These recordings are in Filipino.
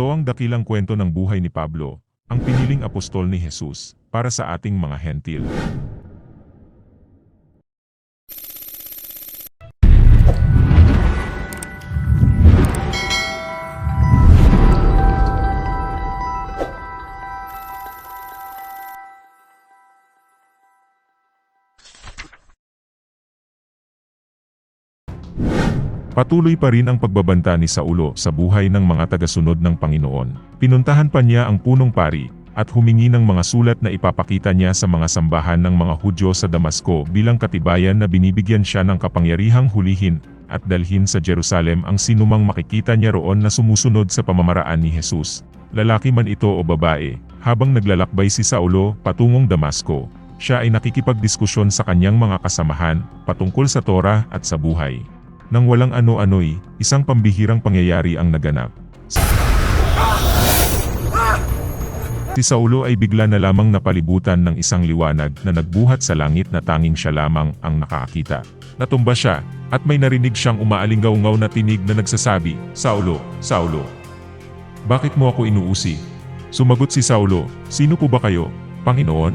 Ito ang dakilang kwento ng buhay ni Pablo, ang piniling apostol ni Jesus, para sa ating mga hentil. Patuloy pa rin ang pagbabanta ni Saulo sa buhay ng mga tagasunod ng Panginoon. Pinuntahan pa niya ang punong pari, at humingi ng mga sulat na ipapakita niya sa mga sambahan ng mga Hudyo sa Damasco bilang katibayan na binibigyan siya ng kapangyarihang hulihin at dalhin sa Jerusalem ang sinumang makikita niya roon na sumusunod sa pamamaraan ni Jesus. Lalaki man ito o babae, habang naglalakbay si Saulo patungong Damasco, siya ay nakikipagdiskusyon sa kanyang mga kasamahan patungkol sa Torah at sa buhay. Nang walang ano-ano'y, isang pambihirang pangyayari ang naganap. Si Saulo ay bigla na lamang napalibutan ng isang liwanag na nagbuhat sa langit na tanging siya lamang ang nakakita. Natumba siya, at may narinig siyang umaalingaw-ngaw na tinig na nagsasabi, Saulo, Saulo, bakit mo ako inuusi? Sumagot si Saulo, Sino po ba kayo, Panginoon?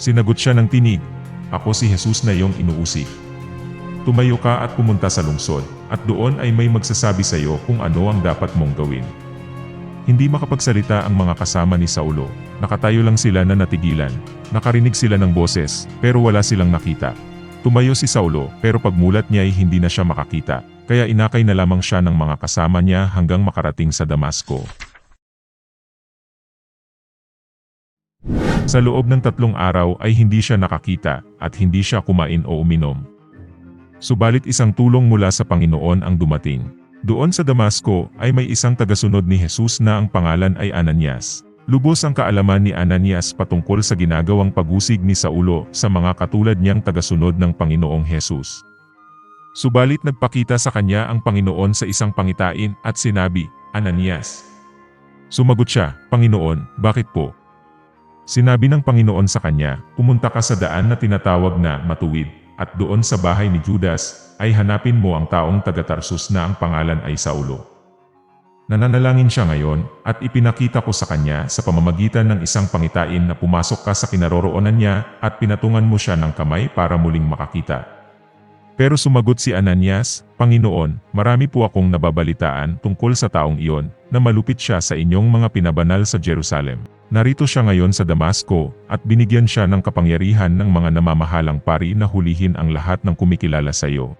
Sinagot siya ng tinig, Ako si Jesus na iyong inuusi. Tumayo ka at pumunta sa lungsod, at doon ay may magsasabi sa iyo kung ano ang dapat mong gawin. Hindi makapagsalita ang mga kasama ni Saulo, nakatayo lang sila na natigilan, nakarinig sila ng boses, pero wala silang nakita. Tumayo si Saulo, pero pagmulat niya ay hindi na siya makakita, kaya inakay na lamang siya ng mga kasama niya hanggang makarating sa Damasco. Sa loob ng tatlong araw ay hindi siya nakakita, at hindi siya kumain o uminom. Subalit isang tulong mula sa Panginoon ang dumating. Doon sa Damasco ay may isang tagasunod ni Jesus na ang pangalan ay Ananias. Lubos ang kaalaman ni Ananias patungkol sa ginagawang pagusig ni Saulo sa mga katulad niyang tagasunod ng Panginoong Jesus. Subalit nagpakita sa kanya ang Panginoon sa isang pangitain at sinabi, Ananias. Sumagot siya, Panginoon, bakit po? Sinabi ng Panginoon sa kanya, pumunta ka sa daan na tinatawag na matuwid, at doon sa bahay ni Judas, ay hanapin mo ang taong taga-Tarsus na ang pangalan ay Saulo. Nananalangin siya ngayon, at ipinakita ko sa kanya sa pamamagitan ng isang pangitain na pumasok ka sa kinaroroonan niya at pinatungan mo siya ng kamay para muling makakita. Pero sumagot si Ananias, Panginoon, marami po akong nababalitaan tungkol sa taong iyon, na malupit siya sa inyong mga pinabanal sa Jerusalem. Narito siya ngayon sa Damasco, at binigyan siya ng kapangyarihan ng mga namamahalang pari na hulihin ang lahat ng kumikilala sa iyo.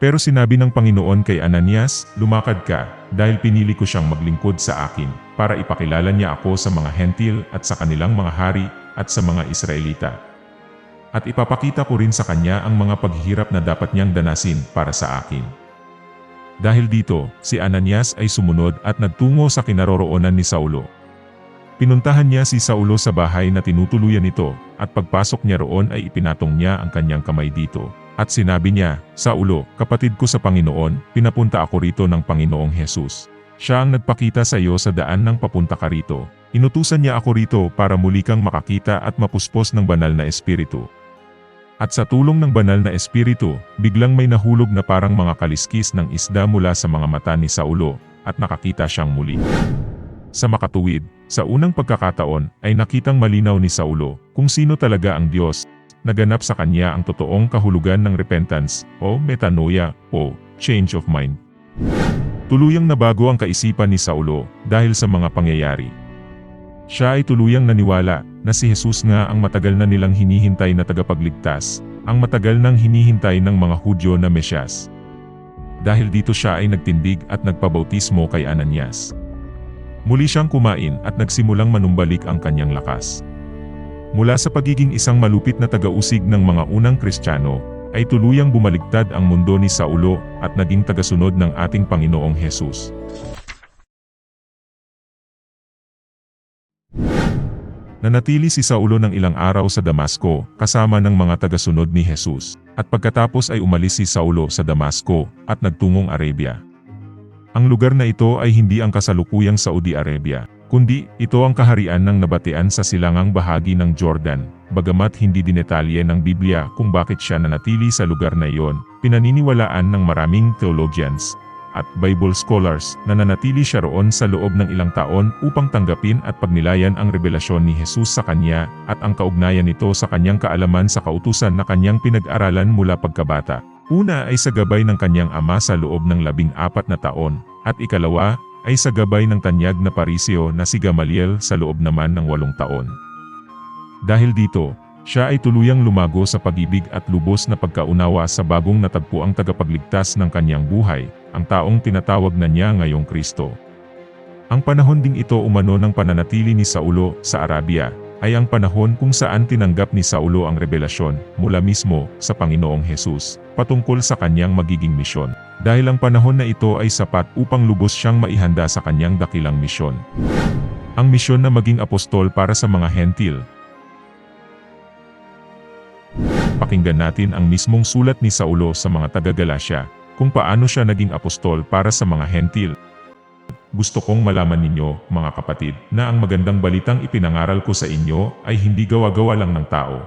Pero sinabi ng Panginoon kay Ananias, lumakad ka, dahil pinili ko siyang maglingkod sa akin, para ipakilala niya ako sa mga hentil at sa kanilang mga hari, at sa mga Israelita. At ipapakita ko rin sa kanya ang mga paghihirap na dapat niyang danasin para sa akin. Dahil dito, si Ananias ay sumunod at nagtungo sa kinaroroonan ni Saulo. Pinuntahan niya si Saulo sa bahay na tinutuluyan nito, at pagpasok niya roon ay ipinatong niya ang kanyang kamay dito. At sinabi niya, Saulo, kapatid ko sa Panginoon, pinapunta ako rito ng Panginoong Jesus. Siya ang nagpakita sa iyo sa daan ng papunta ka rito. Inutusan niya ako rito para muli kang makakita at mapuspos ng banal na espiritu. At sa tulong ng banal na espiritu, biglang may nahulog na parang mga kaliskis ng isda mula sa mga mata ni Saulo, at nakakita siyang muli. Sa makatuwid, sa unang pagkakataon ay nakitang malinaw ni Saulo kung sino talaga ang Diyos. Naganap sa kanya ang totoong kahulugan ng repentance o metanoia o change of mind. Tuluyang nabago ang kaisipan ni Saulo dahil sa mga pangyayari. Siya ay tuluyang naniwala na si Jesus nga ang matagal na nilang hinihintay na tagapagligtas, ang matagal nang hinihintay ng mga Hudyo na Mesyas. Dahil dito siya ay nagtindig at nagpabautismo kay Ananias. Muli siyang kumain at nagsimulang manumbalik ang kanyang lakas. Mula sa pagiging isang malupit na tagausig ng mga unang Kristiyano, ay tuluyang bumaligtad ang mundo ni Saulo at naging tagasunod ng ating Panginoong Hesus. Nanatili si Saulo ng ilang araw sa Damasco, kasama ng mga tagasunod ni Jesus, at pagkatapos ay umalis si Saulo sa Damasco, at nagtungong Arabia. Ang lugar na ito ay hindi ang kasalukuyang Saudi Arabia, kundi ito ang kaharian ng nabatian sa silangang bahagi ng Jordan, bagamat hindi dinetalye ng Biblia kung bakit siya nanatili sa lugar na iyon, pinaniniwalaan ng maraming theologians, at Bible scholars na nanatili siya roon sa loob ng ilang taon upang tanggapin at pagnilayan ang revelasyon ni Jesus sa kanya at ang kaugnayan nito sa kanyang kaalaman sa kautusan na kanyang pinag-aralan mula pagkabata. Una ay sa gabay ng kanyang ama sa loob ng labing apat na taon, at ikalawa ay sa gabay ng tanyag na pariseo na si Gamaliel sa loob naman ng walong taon. Dahil dito, siya ay tuluyang lumago sa pag-ibig at lubos na pagkaunawa sa bagong natagpo ang tagapagligtas ng kanyang buhay, ang taong tinatawag na niya ngayong Kristo. Ang panahon ding ito umano ng pananatili ni Saulo sa Arabia, ay ang panahon kung saan tinanggap ni Saulo ang revelasyon mula mismo sa Panginoong Hesus patungkol sa kanyang magiging misyon. Dahil ang panahon na ito ay sapat upang lubos siyang maihanda sa kanyang dakilang misyon. Ang misyon na maging apostol para sa mga hentil, Pakinggan natin ang mismong sulat ni Saulo sa mga taga-Galasya, kung paano siya naging apostol para sa mga hentil. Gusto kong malaman ninyo, mga kapatid, na ang magandang balitang ipinangaral ko sa inyo ay hindi gawa-gawa lang ng tao.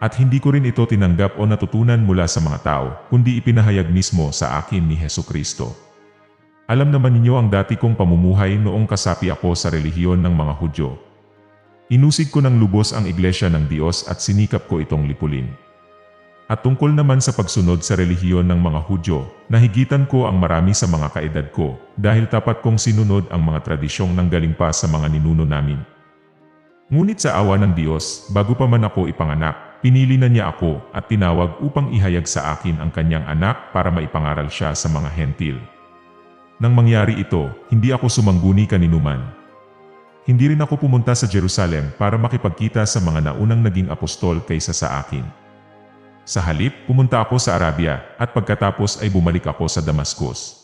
At hindi ko rin ito tinanggap o natutunan mula sa mga tao, kundi ipinahayag mismo sa akin ni Heso Kristo. Alam naman ninyo ang dati kong pamumuhay noong kasapi ako sa relihiyon ng mga Hudyo, Inusig ko ng lubos ang iglesia ng Diyos at sinikap ko itong lipulin. At tungkol naman sa pagsunod sa relihiyon ng mga Hudyo, nahigitan ko ang marami sa mga kaedad ko, dahil tapat kong sinunod ang mga tradisyong nanggaling pa sa mga ninuno namin. Ngunit sa awa ng Diyos, bago pa man ako ipanganak, pinili na niya ako at tinawag upang ihayag sa akin ang kanyang anak para maipangaral siya sa mga hentil. Nang mangyari ito, hindi ako sumangguni kaninuman, hindi rin ako pumunta sa Jerusalem para makipagkita sa mga naunang naging apostol kaysa sa akin. Sa halip, pumunta ako sa Arabia at pagkatapos ay bumalik ako sa Damascus.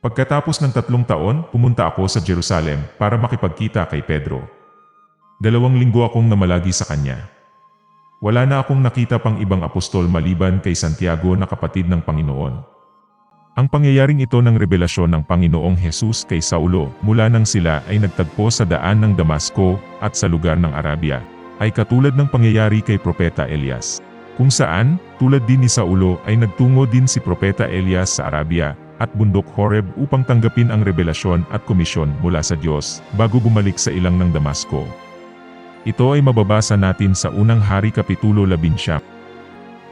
Pagkatapos ng tatlong taon, pumunta ako sa Jerusalem para makipagkita kay Pedro. Dalawang linggo akong namalagi sa kanya. Wala na akong nakita pang ibang apostol maliban kay Santiago na kapatid ng Panginoon. Ang pangyayaring ito ng revelasyon ng Panginoong Hesus kay Saulo mula nang sila ay nagtagpo sa daan ng Damasco at sa lugar ng Arabia, ay katulad ng pangyayari kay Propeta Elias. Kung saan, tulad din ni Saulo ay nagtungo din si Propeta Elias sa Arabia at bundok Horeb upang tanggapin ang revelasyon at komisyon mula sa Diyos bago bumalik sa ilang ng Damasco. Ito ay mababasa natin sa unang hari Kapitulo 11.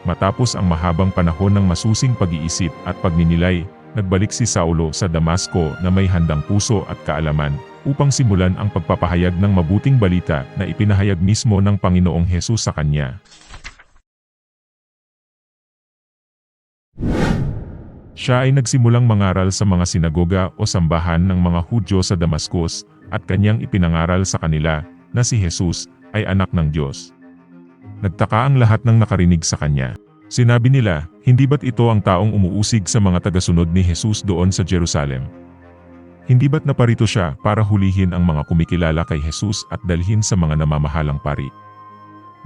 Matapos ang mahabang panahon ng masusing pag-iisip at pagninilay, nagbalik si Saulo sa Damasco na may handang puso at kaalaman, upang simulan ang pagpapahayag ng mabuting balita na ipinahayag mismo ng Panginoong Hesus sa kanya. Siya ay nagsimulang mangaral sa mga sinagoga o sambahan ng mga Hudyo sa Damascus, at kanyang ipinangaral sa kanila na si Jesus ay anak ng Diyos. Nagtaka ang lahat ng nakarinig sa kanya. Sinabi nila, hindi ba't ito ang taong umuusig sa mga tagasunod ni Jesus doon sa Jerusalem? Hindi ba't naparito siya para hulihin ang mga kumikilala kay Jesus at dalhin sa mga namamahalang pari?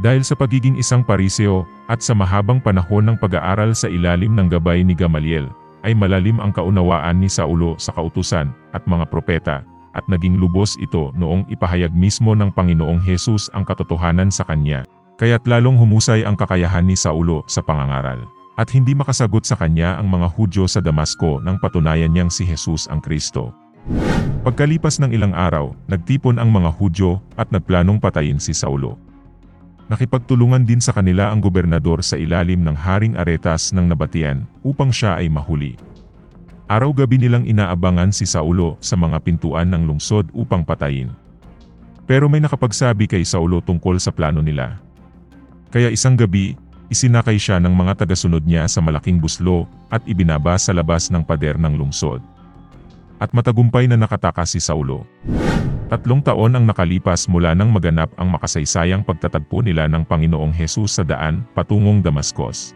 Dahil sa pagiging isang pariseo at sa mahabang panahon ng pag-aaral sa ilalim ng gabay ni Gamaliel, ay malalim ang kaunawaan ni Saulo sa kautusan at mga propeta, at naging lubos ito noong ipahayag mismo ng Panginoong Jesus ang katotohanan sa kanya. Kaya't lalong humusay ang kakayahan ni Saulo sa pangangaral. At hindi makasagot sa kanya ang mga Hudyo sa Damasco nang patunayan niyang si Jesus ang Kristo. Pagkalipas ng ilang araw, nagtipon ang mga Hudyo at nagplanong patayin si Saulo. Nakipagtulungan din sa kanila ang gobernador sa ilalim ng Haring Aretas ng Nabatian upang siya ay mahuli. Araw-gabi nilang inaabangan si Saulo sa mga pintuan ng lungsod upang patayin. Pero may nakapagsabi kay Saulo tungkol sa plano nila. Kaya isang gabi, isinakay siya ng mga tagasunod niya sa malaking buslo at ibinaba sa labas ng pader ng lungsod. At matagumpay na nakatakas si Saulo. Tatlong taon ang nakalipas mula nang maganap ang makasaysayang pagtatagpo nila ng Panginoong Hesus sa daan patungong Damascus.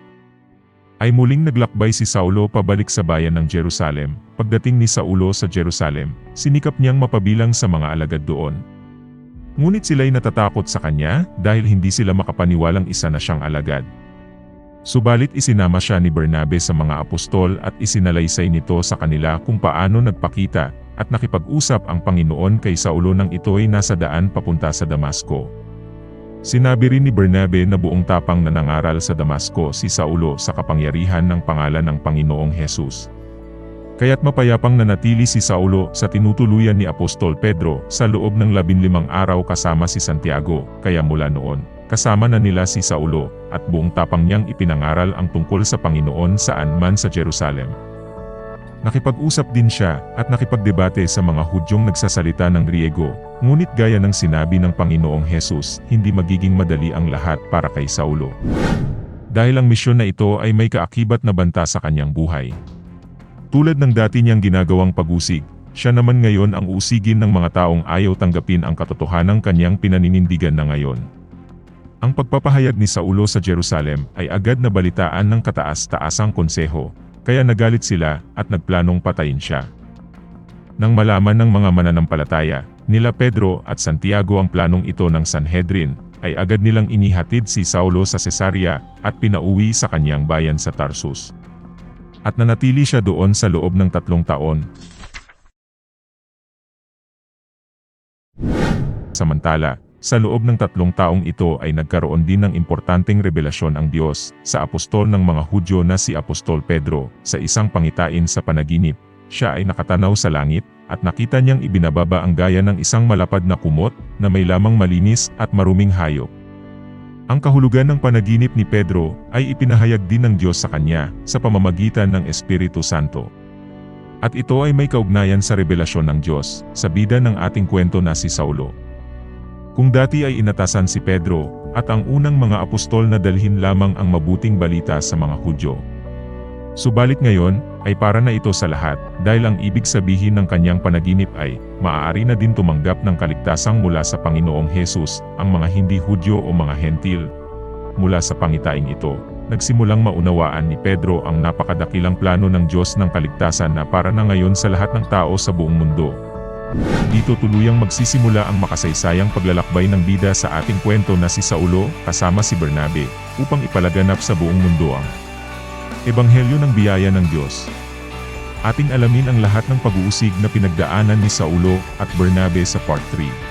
Ay muling naglakbay si Saulo pabalik sa bayan ng Jerusalem. Pagdating ni Saulo sa Jerusalem, sinikap niyang mapabilang sa mga alagad doon, Ngunit sila'y natatakot sa kanya dahil hindi sila makapaniwalang isa na siyang alagad. Subalit isinama siya ni Bernabe sa mga apostol at isinalaysay nito sa kanila kung paano nagpakita at nakipag-usap ang Panginoon kay Saulo nang ito'y nasa daan papunta sa Damasco. Sinabi rin ni Bernabe na buong tapang na nangaral sa Damasco si Saulo sa kapangyarihan ng pangalan ng Panginoong Hesus. Kaya't mapayapang nanatili si Saulo sa tinutuluyan ni Apostol Pedro sa loob ng labinlimang araw kasama si Santiago, kaya mula noon, kasama na nila si Saulo, at buong tapang niyang ipinangaral ang tungkol sa Panginoon saan man sa Jerusalem. Nakipag-usap din siya at nakipagdebate sa mga Hudyong nagsasalita ng Griego, ngunit gaya ng sinabi ng Panginoong Hesus, hindi magiging madali ang lahat para kay Saulo. Dahil ang misyon na ito ay may kaakibat na banta sa kanyang buhay. Tulad ng dati niyang ginagawang pag-usig, siya naman ngayon ang usigin ng mga taong ayaw tanggapin ang katotohanang kanyang pinaninindigan na ngayon. Ang pagpapahayag ni Saulo sa Jerusalem ay agad na balitaan ng kataas-taasang konseho, kaya nagalit sila at nagplanong patayin siya. Nang malaman ng mga mananampalataya, nila Pedro at Santiago ang planong ito ng Sanhedrin, ay agad nilang inihatid si Saulo sa Cesarea at pinauwi sa kanyang bayan sa Tarsus. At nanatili siya doon sa loob ng tatlong taon. Samantala, sa loob ng tatlong taong ito ay nagkaroon din ng importanteng revelasyon ang Diyos sa apostol ng mga Hudyo na si Apostol Pedro sa isang pangitain sa panaginip. Siya ay nakatanaw sa langit at nakita niyang ibinababa ang gaya ng isang malapad na kumot na may lamang malinis at maruming hayop. Ang kahulugan ng panaginip ni Pedro ay ipinahayag din ng Diyos sa kanya sa pamamagitan ng Espiritu Santo. At ito ay may kaugnayan sa revelasyon ng Diyos sa bida ng ating kwento na si Saulo. Kung dati ay inatasan si Pedro, at ang unang mga apostol na dalhin lamang ang mabuting balita sa mga Hudyo. Subalit ngayon, ay para na ito sa lahat, dahil ang ibig sabihin ng kanyang panaginip ay, maaari na din tumanggap ng kaligtasang mula sa Panginoong Hesus, ang mga hindi Hudyo o mga Hentil. Mula sa pangitaing ito, nagsimulang maunawaan ni Pedro ang napakadakilang plano ng Diyos ng kaligtasan na para na ngayon sa lahat ng tao sa buong mundo. Dito tuluyang magsisimula ang makasaysayang paglalakbay ng bida sa ating kwento na si Saulo kasama si Bernabe upang ipalaganap sa buong mundo ang Ebanghelyo ng Biyaya ng Diyos. Ating alamin ang lahat ng pag-uusig na pinagdaanan ni Saulo at Bernabe sa Part 3.